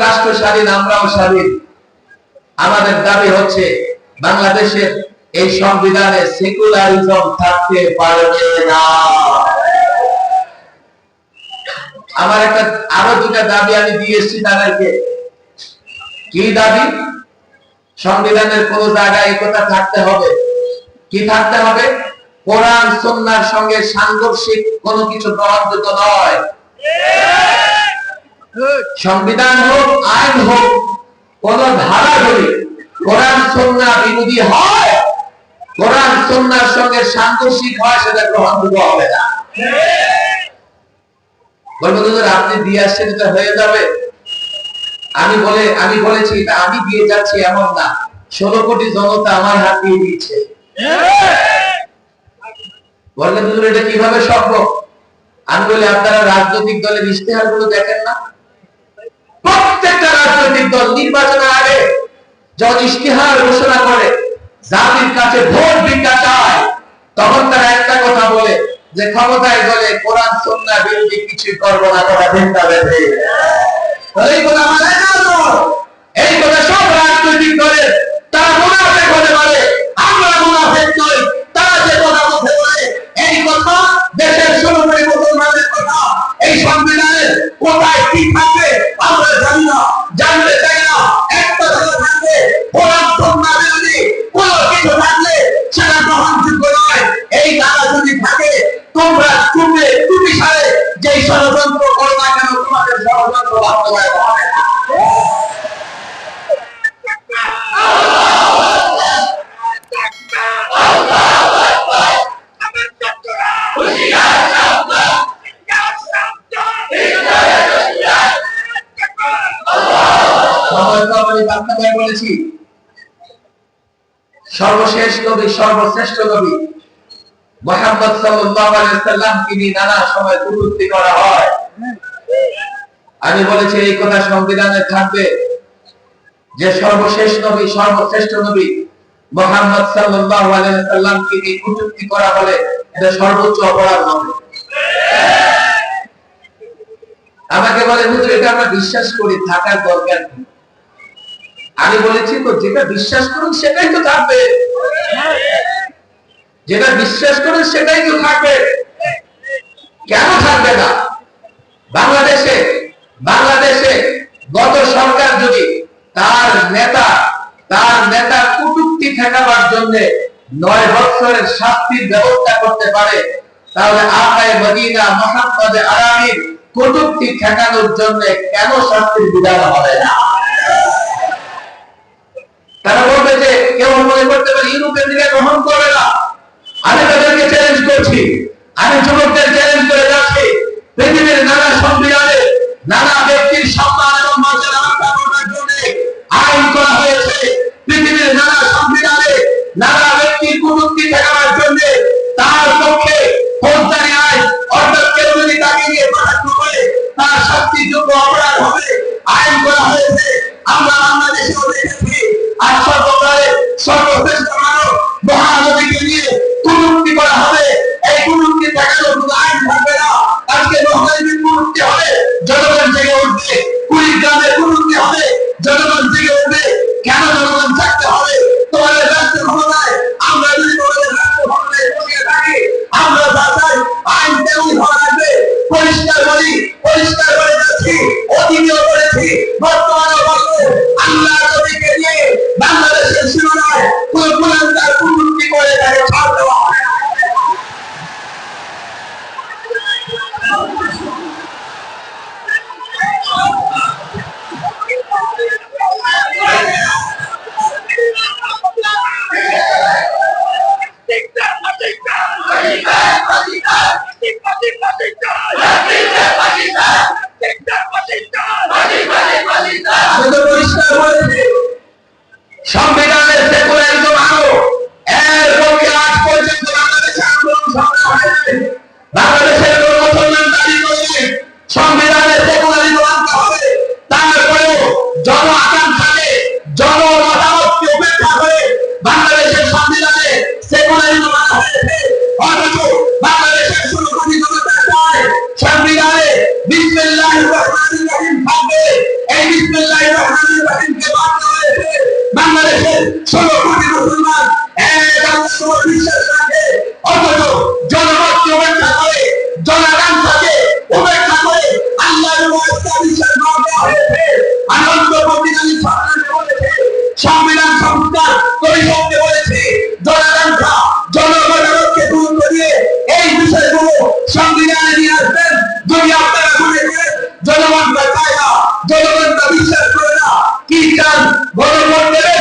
স্বাধীন আমরাও স্বাধীন। আমাদের দাবি হচ্ছে বাংলাদেশের এই সংবিধানে সেকুলারিজম থাকতে পারবে না। আমার একটা, আরও দুটা দাবি আমি দিয়ে এসেছি তাদেরকে। কি দাবি? সংবিধানের কোন জায়গায় এই কথা থাকতে হবে? কি থাকতে হবে? কোরআন সন্ন্যার সঙ্গে সাংঘর্ষিক কোনো কিছু গ্রহণযোগ্য নয়। সংবিধান হোক, আইন হোক, কোন ধারা যদি কোরআন সন্না বিরোধী হয়, কোরআন সন্ন্যার সঙ্গে সাংঘর্ষিক হয়, সেটা গ্রহণযোগ্য হবে না। আপনি দিয়ে আসছেন, এটা হয়ে যাবে। আমি বলে, আমি বলেছি, এটা আমি দিয়ে যাচ্ছি এমন না। ষোলো কোটি জনতা আমার হাত দিয়ে দিচ্ছে বললেন এটা কীভাবে সম্ভব? আমি বলি, আপনারা রাজনৈতিক দলের ইশতেহারগুলো দেখেন না? প্রত্যেকটা রাজনৈতিক দল নির্বাচনের আগে যখন ইশতেহার ঘোষণা করে জাতির কাছে ভোট ভিক্ষা চায়, তখন তারা একটা কথা বলে যে ক্ষমতায় গেলে কোরআন সন্না বিরোধী কিছুই করব না, কথা চিন্তা বেঁধে সর্বশেষ নবী সর্বশ্রেষ্ঠ নবী মোহাম্মদ সাল্লামকে নিয়ে নানা সময় কটূক্তি করা হয়। আমি বলেছি, এই কথা সংবিধানে থাকবে যে সর্বশেষ নবী, সর্বশ্রেষ্ঠ নবী মোহাম্মদ সাল্লাল্লাহু আলাইহি সাল্লামকে নিয়ে কটূক্তি করা হলে এটা সর্বোচ্চ অপরাধ হবে। আমাকে বলে, হুজুর, এটা আমরা বিশ্বাস করি, থাকার দরকার নেই। আমি বলেছি, তো যেটা বিশ্বাস করুন, সেটাই তো থাকবে। যেটা বিশ্বাস করুন, সেটাই তো থাকবে। কেন থাকবে না? বাংলাদেশে বাংলাদেশে গত সরকার যদি তার নেতা তার নেতা কুটুক্তি ঠেকাবার জন্য নয় বছরের শাস্তির ব্যবস্থা করতে পারে, তাহলে আকায় মদিনা মোহাম্মদ আরামির কটুক্তি ঠেকানোর জন্য কেন শাস্তির বিধান হবে না? তারা বলবে যে কেউ মনে করতে পারে ইউরোপের দিকে গ্রহণ করবে না। আমি তাদেরকে চ্যালেঞ্জ করছি। আমি যুবকদের চ্যালেঞ্জ করে যাচ্ছি। উপর বিশ্বাস রাখে অথচ জনমতকে উপেক্ষা করে জনাকাঙ্ক্ষাকে উপেক্ষা করে আল্লাহ বিশ্বাস না হয়েছে আনন্দ প্রতিকালী সংবিধান সংস্কার কমিশনকে বলেছে জনাকাঙ্ক্ষা জনগণকে দূর করিয়ে এই বিষয়গুলো সংবিধানে নিয়ে আসবেন যদি আপনারা মনে করেন জনগণটা চায় না জনগণটা বিশ্বাস করে না কি চান গণভোট দেবে